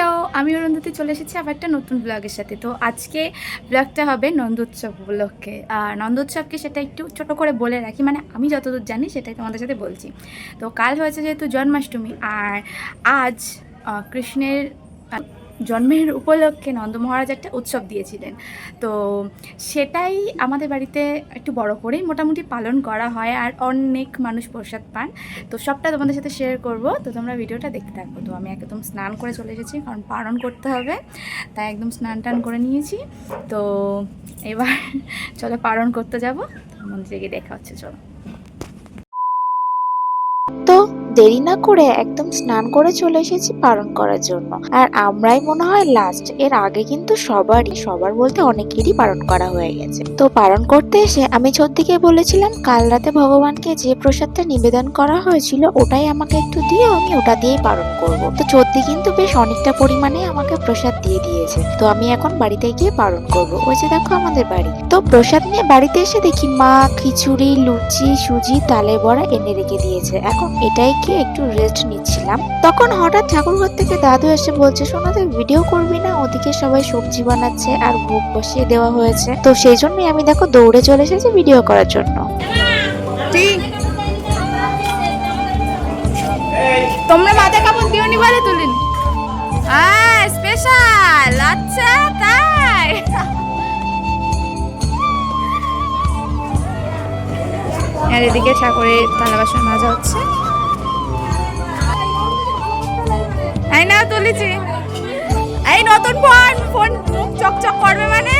Hello, আমি অরুন্ধতি চলে এসেছি আবার একটা নতুন ব্লগের সাথে। তো আজকে ব্লগটা হবে নন্দোৎসব উপলক্ষে। আর নন্দোৎসবকে সেটা একটু ছোট করে বলে রাখি মানে আমি যতদূর জানি সেটাই তোমাদের সাথে বলছি। তো কাল হয়েছে যেহেতু জন্মাষ্টমী, আর আজ কৃষ্ণের জন্মের উপলক্ষে নন্দ মহারাজ একটা উৎসব দিয়েছিলেন। তো সেটাই আমাদের বাড়িতে একটু বড় করেই মোটামুটি পালন করা হয় আর অনেক মানুষ প্রসাদ পান। তো সবটা তোমাদের সাথে শেয়ার করব। তো তোমরা ভিডিওটা দেখতে থাকব তো আমি একদম স্নান করে চলে এসেছি কারণ পালন করতে হবে। তাই একদম স্নান টান করে নিয়েছি। তো এবার চলো পালন করতে যাব। মন্দিরে গিয়ে দেখা হচ্ছে, চলো। তো দেরি না করে একদম স্নান করে চলে এসেছি পালন করার জন্য। আর আমরাই মনে হয় লাস্ট এর আগে কিন্তু সবারই, সবার বলতে অনেকেরই পালন করা হয়ে গেছে। তো পালন করতে এসে আমি ছোটদিকে বলেছিলাম, কাল রাতে ভগবানকে যে প্রসাদটা নিবেদন করা হয়েছিল, ওটাই আমাকে একটু দিয়ে আমি ওটা দিয়েই পালন করব। তো চোদ্দি কিন্তু বেশ অনেকটা পরিমাণে আমাকে প্রসাদ দিয়ে দিয়েছে। তো আমি এখন বাড়িতে গিয়ে পালন করব। ওই যে দেখো আমাদের বাড়ি। তো প্রসাদ নিয়ে বাড়িতে এসে দেখি মা খিচুড়ি, লুচি, সুজি তালে বড়া এনে রেখে দিয়েছে। এখন এটাই কি একটু রেস্ট নিচ্ছিলাম। তখন হঠাৎ ঠাকুরঘর থেকে দাদু এসে বলছে শোনা তুই ভিডিও করবি না? ওদিকে সবাই সবজি বানাচ্ছে আর ভোগ বসিয়ে দেওয়া হয়েছে। তো সেই জন্যই আমি দেখো দৌড়ে চলে এসেছি ভিডিও করার জন্য। তোমরা মাথা কাপড় দিওনি বলে তুলিন? স্পেশাল আচ্ছা তাই। আর এদিকে ঠাকুরের থালা বাসন মাজা হচ্ছে। তুলেছি। এই নতুন ফোন ফোন চকচক করবে মানে?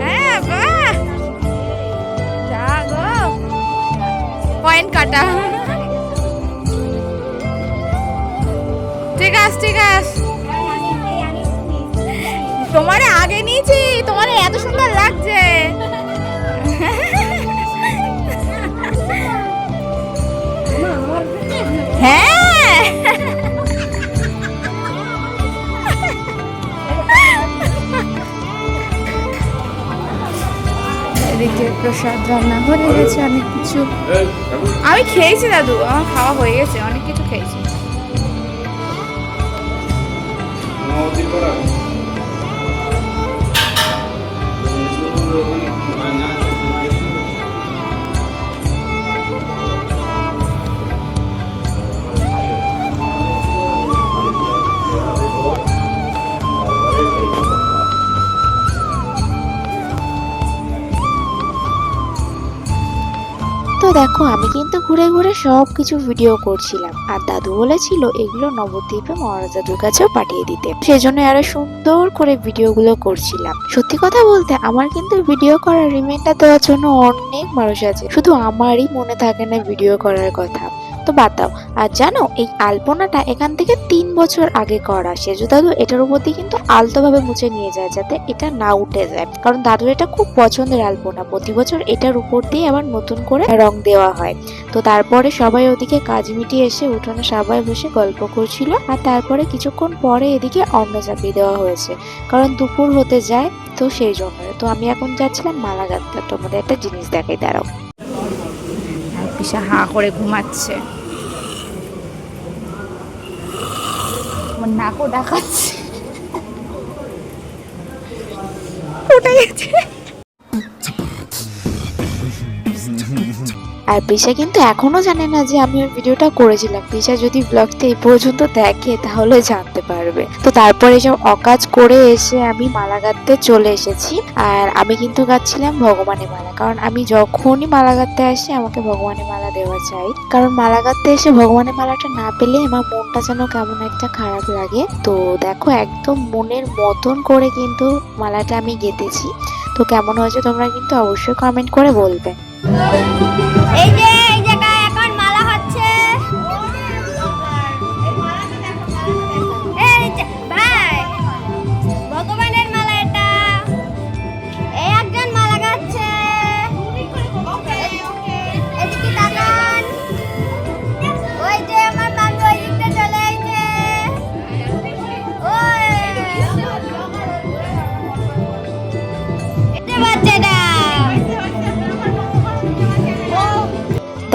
হ্যাঁ যা গো। পয়েন্ট কাটা। ঠিক আছে ঠিক আছে। তোমার আগে নিয়েছি, তোমার এত সুন্দর লাগছে। প্রসাদ রান্না হয়ে গেছে অনেক কিছু আমি খেয়েছি দাদু, আমার খাওয়া হয়ে গেছে, অনেক কিছু খেয়েছি। দেখো, আমি কিন্তু ঘুরে ঘুরে সব কিছু ভিডিও করছিলাম। আর দাদু বলেছিল এগুলো নবদ্বীপে মহারাজাদুর কাছেও পাঠিয়ে দিতে। সেজন্য আরও সুন্দর করে ভিডিওগুলো করছিলাম। সত্যি কথা বলতে, আমার কিন্তু ভিডিও করার রিমেন্ডটা দেওয়ার জন্য অনেক মানুষ আছে। শুধু আমারই মনে থাকে না ভিডিও করার কথা। তো বাদ দাও। আর জানো, এই আলপনাটা এখান থেকে তিন বছর আগে করা। সেজু দাদু এটার উপর দিয়ে কিন্তু আলতোভাবে মুছে নিয়ে যায় যাতে এটা না উঠে যায়। কারণ দাদুর এটা খুব পছন্দের আলপনা। প্রতি বছর এটার উপর দিয়ে আবার নতুন করে রং দেওয়া হয়। তো তারপরে সবাই ওদিকে কাজ মিটিয়ে এসে উঠোনে সবাই বসে গল্প করছিল। আর তারপরে কিছুক্ষণ পরে এদিকে অন্ন চাপিয়ে দেওয়া হয়েছে। কারণ দুপুর হতে যায় তো সেই জন্য। তো আমি এখন যাচ্ছিলাম মালা গাঁথতে তোমাদের একটা জিনিস দেখাই, দাঁড়াও। আর হা করে ঘুমাচ্ছে। আমার নাকও দেখাচ্ছে। ওটাই গেছে আর পিসা কিন্তু এখনও জানে না যে আমি ওই ভিডিওটা করেছিলাম। পিসা যদি ব্লগটা এই পর্যন্ত দেখে, তাহলে জানতে পারবে। তো তারপরে সব অকাজ করে এসে আমি মালা গাঁথতে চলে এসেছি। আর আমি কিন্তু গাচ্ছিলাম ভগবানের মালা। কারণ আমি যখনই মালা গাঁথতে আসি, আমাকে ভগবানের মালা দেওয়া চাই। কারণ মালা গাঁথতে এসে ভগবানের মালাটা না পেলে আমার মনটা যেন কেমন একটা খারাপ লাগে। তো দেখো, একদম মনের মতন করে কিন্তু মালাটা আমি গেঁথেছি। তো কেমন হয়েছে তোমরা কিন্তু অবশ্যই কমেন্ট করে বলবে। এই যে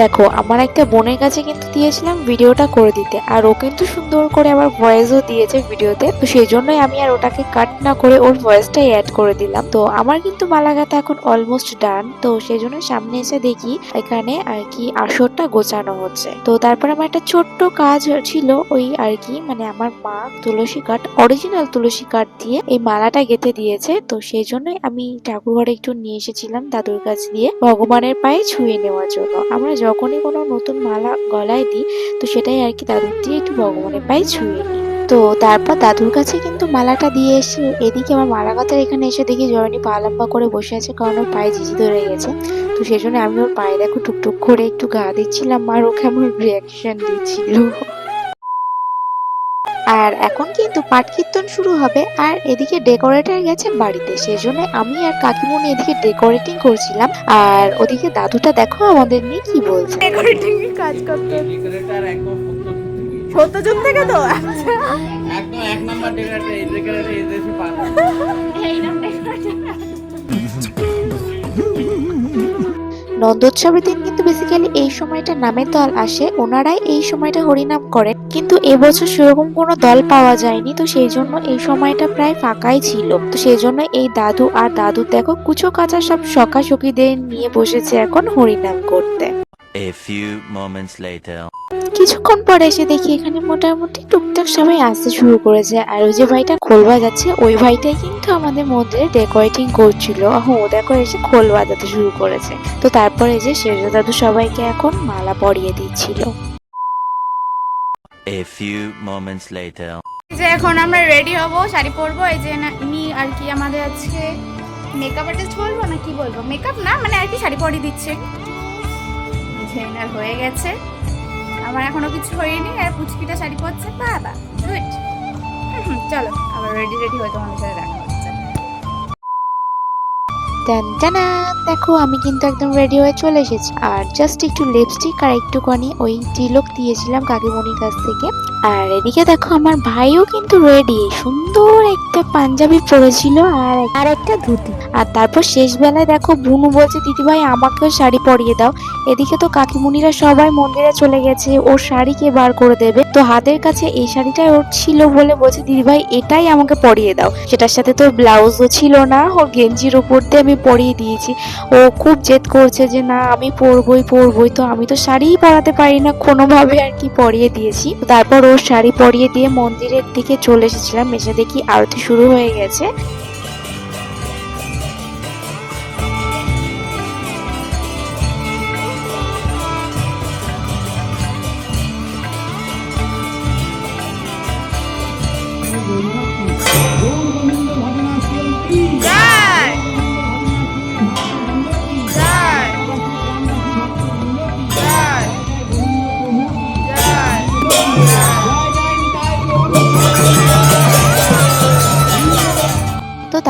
দেখো, আমার একটা বোনের কাছে কিন্তু দিয়েছিলাম ভিডিওটা করে দিতে, আর ও কিন্তু সুন্দর করে আবার ভয়েসও দিয়েছে ভিডিওতে, তো সেই জন্যই আমি আর ওটাকে কাট না করে ওর ভয়েসটাই অ্যাড করে দিলাম। তো আমার কিন্তু মালাগাতা এখন অলমোস্ট ডান তো সেই জন্য সামনে এসে দেখি এখানে আর কি আসরটা গোছানো হচ্ছে। তো তারপর আমার একটা ছোট্ট কাজ ছিল ওই আর কি মানে আমার মা তুলসী কাঠ অরিজিনাল তুলসী কাঠ দিয়ে এই মালাটা গেঁথে দিয়েছে, তো সেই জন্যই আমি ঠাকুর ঘরে একটু নিয়ে এসেছিলাম দাদুর কাছ দিয়ে ভগবানের পায়ে ছুঁয়ে নেওয়ার জন্য। আমরা যখনই কোনো নতুন মালা গলায় দিই, তো সেটাই আর কি দাদুর দিয়ে একটু ভগবানের পায়ে ছুঁয়ে নিই। তো তারপর দাদুর কাছে কিন্তু মালাটা দিয়ে এসে এদিকে আমার মালা কথার এখানে এসে দেখি জয়নী পা লম্বা করে বসে আছে, কারণ ওর পায়ে জিজি ধরে গেছে। তো সেই জন্য আমি ওর পায়ে দেখো টুকটুক করে একটু গা দিচ্ছিলাম আর ও কেমন রিয়াকশন দিচ্ছিল। আর এখন কিন্তু পাঠ কীর্তন শুরু হবে আর এদিকে ডেকোরেটর গেছে বাড়িতে। সেজন্য আমি আর কাকিমুনি এদিকে ডেকোরেটিং করছিলাম। আর ওদিকে দাদুটা দেখো আমাদের নিয়ে কি বলছে। ডেকোরেটিং কাজ করতে। ডেকোরেটর একদম সত্যযুগ থেকে তো? আচ্ছা একদম এক নাম্বার ডেকোরেটর এই ডেকোরেটর এই দেশে পাবে নন্দোৎসবের দিন কিন্তু বেসিক্যালি এই সময়টা নামের দল আসে। ওনারাই এই সময়টা হরিনাম করেন। কিন্তু এবছর সেরকম কোনো দল পাওয়া যায়নি, তো সেই জন্য এই সময়টা প্রায় ফাঁকাই ছিল। তো সেই জন্য এই দাদু আর দাদু দেখো কুচো কাঁচা সব সখা সখীদের নিয়ে বসেছে এখন হরিনাম করতে। A few moments later. কিছুক্ষণ পরে এসে দেখি এখানে মোটামুটি টুকটাক সবাই আসতে শুরু করেছে। আর ওই যে ভাইটা খোল বাজাচ্ছে ওই ভাইটাই কিন্তু আমাদের মধ্যে ডেকোরেটিং করছিল। ও দেখো এসে খোল বাজাতে শুরু করেছে। তো তারপরে যে শেরজা দাদু সবাইকে এখন মালা পরিয়ে দিচ্ছিল। A few moments later. যে এখন আমরা রেডি হব শাড়ি পরবো। এই যে না ইনি আর কি আমাদের আজকে মেকআপ আর্টিস্ট বলব না কি বলব? মেকআপ না মানে আর কি শাড়ি পরিয়ে দিচ্ছে। যে হয়ে গেছে। আমার এখনও কিছু হয়নি, আর পুচকিটা শাড়ি পরছে। বাবা, গুড। চলো, আবার রেডি রেডি হয়ে তোমাদের সাথে দেখা টান! দেখো, আমি কিন্তু একদম রেডি হয়ে চলে এসেছি। আর জাস্ট একটু লিপস্টিক আর একটুখানি ওই তিলক দিয়েছিলাম কাকিমণির কাছ থেকে। আর এদিকে দেখো, আমার ভাইও কিন্তু রেডি সুন্দর একটা পাঞ্জাবি পরেছিল আর আর একটা ধুতি। আর তারপর শেষ বেলায় দেখো, বুনু বলছে দিদি ভাই আমাকেও শাড়ি পরিয়ে দাও। এদিকে তো কাকিমুনিরা সবাই মন্দিরে চলে গেছে, ওর শাড়ি কে বার করে দেবে? তো হাতের কাছে এই শাড়িটাই ওর ছিল বলে বলছে দিদি ভাই এটাই আমাকে পরিয়ে দাও। সেটার সাথে তো ব্লাউজও ছিল না, ওর গেঞ্জির উপর দিয়ে আমি পরিয়ে দিয়েছি। ও খুব জেদ করছে যে, না, আমি পরবই পরবই। তো আমি তো শাড়িই পরাতে পারি না, কোনোভাবে আর কি পরিয়ে দিয়েছি। তারপর ও শাড়ি পরিয়ে দিয়ে মন্দিরের দিকে চলে এসেছিলাম। এসে দেখি আরতি শুরু হয়ে গেছে।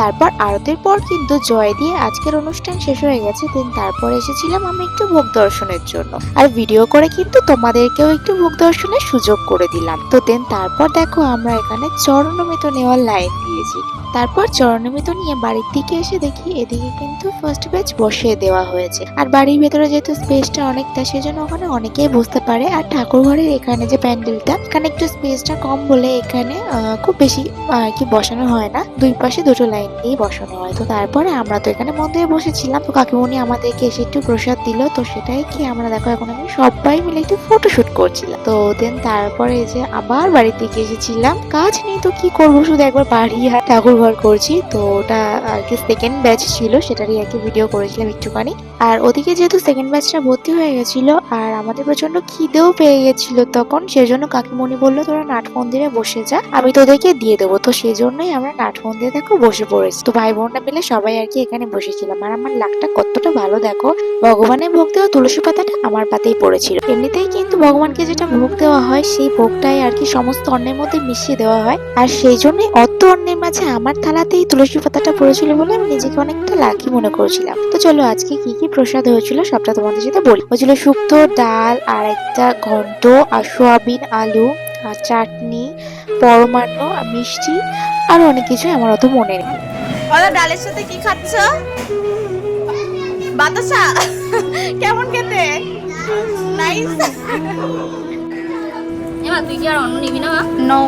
তারপর আরতির পর কিন্তু জয় দিয়ে আজকের অনুষ্ঠান শেষ হয়ে গেছে দেন তারপর এসেছিলাম আমি একটু ভোগ দর্শনের জন্য। আর ভিডিও করে কিন্তু তোমাদেরকেও একটু ভোগ দর্শনের সুযোগ করে দিলাম। তো দেন তারপর দেখো আমরা এখানে চরণমিত নেওয়ার লাইন দিয়েছি। তারপর চরণমিত নিয়ে বাড়ির দিকে এসে দেখি এদিকে কিন্তু ফার্স্ট ব্যাচ বসিয়ে দেওয়া হয়েছে। আর বাড়ির ভেতরে যেহেতু স্পেসটা অনেকটা, সেজন্য ওখানে অনেকেই বসতে পারে। আর ঠাকুর ঘরের এখানে যে প্যান্ডেলটা, এখানে একটু স্পেসটা কম বলে এখানে খুব বেশি আর কি বসানো হয় না। দুই পাশে দুটো লাইন দিয়ে বসানো হয় তো তারপরে আমরা তো এখানে মন্দিরে বসেছিলাম। তো কাকিমণি আমাদেরকে এসে একটু প্রসাদ দিল। তো সেটাই কি আমরা দেখো এখন আমি সবাই মিলে একটু ফটোশুট করছিলাম। তো দেন তারপরে যে আবার বাড়ির দিকে এসেছিলাম। কাজ নেই তো কি করব? শুধু একবার বাড়ি আর ঠাকুর ঘর করছি। তো ওটা আর কি সেকেন্ড ব্যাচ ছিল, সেটারই আর কি ভিডিও করেছিলাম একটুখানি। আর ওদিকে যেহেতু সেকেন্ড ব্যাচটা ভর্তি হয়ে গেছিল, আর আমাদের প্রচণ্ড খিদেও পেয়ে গেছিল তখন, সেজন্য কাকিমণি বলল, তোরা নাট মন্দিরে বসে যা, আমি তোদেরকে দিয়ে দেবো। তো সেই জন্যই আমরা নাট মন্দিরে দেখো বসে পড়েছি। তো ভাই বোনরা মিলে সবাই আর কি এখানে বসেছিলাম। আর আমার লাকটা কতটা ভালো দেখো, ভগবানের ভোগ দেওয়া তুলসী পাতাটা আমার পাতেই পড়েছিল। এমনিতেই কিন্তু ভগবানকে যেটা ভোগ দেওয়া হয়, সেই ভোগটাই আর কি সমস্ত অন্যের মধ্যে মিশিয়ে দেওয়া হয়। আর সেই জন্যই অত অন্যের মাঝে আমার থালাতেই তুলসী পাতাটা পড়েছিল বলে আমি নিজেকে অনেকটা লাকি মনে করছিলাম। তো চলো আজকে কি কি প্রসাদ হয়েছিল সবটা তোমাদের সাথে বলি। হয়েছিল শুক্তো, ডাল, আর একটা ঘন্ট, আর সোয়াবিন, আলু, আর চাটনি, পরমান্ন মিষ্টি, আর অনেক কিছুই আমার অত মনে নেই। ওরা ডালের সাথে কি খাচ্ছ? বাতাসা? কেমন খেতে? নাইস এমা তুই কি আর অন্য নিবি না no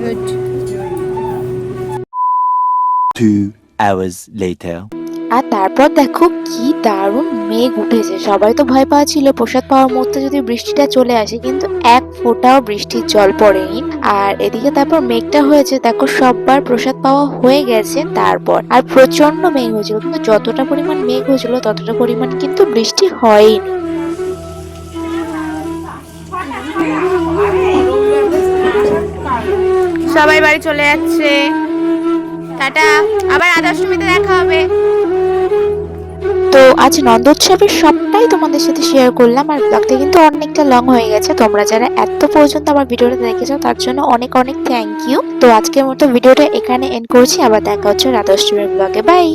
good Two hours later. আর তারপর দেখো কি দারুণ মেঘ উঠেছে। সবাই তো ভয় পাচ্ছিল, প্রসাদ পাওয়ার মধ্যে যদি বৃষ্টিটা চলে আসে, কিন্তু এক ফোঁটাও বৃষ্টির জল পড়েনি। আর এদিকে তারপর মেঘটা হয়েছে, দেখো সববার প্রসাদ পাওয়া হয়ে গেছে তারপর। আর প্রচণ্ড মেঘ হয়েছিল, কিন্তু যতটা পরিমাণ মেঘ হয়েছিল, ততটা পরিমাণ কিন্তু বৃষ্টি হয়নি। সবাই বাড়ি চলে যাচ্ছে। টাটা। আবার আদর্শমীতে দেখা হবে। তো আজ নন্দোৎসবের সবটাই তোমাদের সাথে শেয়ার করলাম আর ব্লগটা কিন্তু অনেকটা লং হয়ে গেছে। তোমরা যারা এত পর্যন্ত আমার ভিডিওটা দেখেছ, তার জন্য অনেক অনেক থ্যাংক ইউ তো আজকের মতো ভিডিওটা এখানে এন্ড করছি। আবার দেখা হচ্ছে রাধাষ্টমীর ব্লগে বাই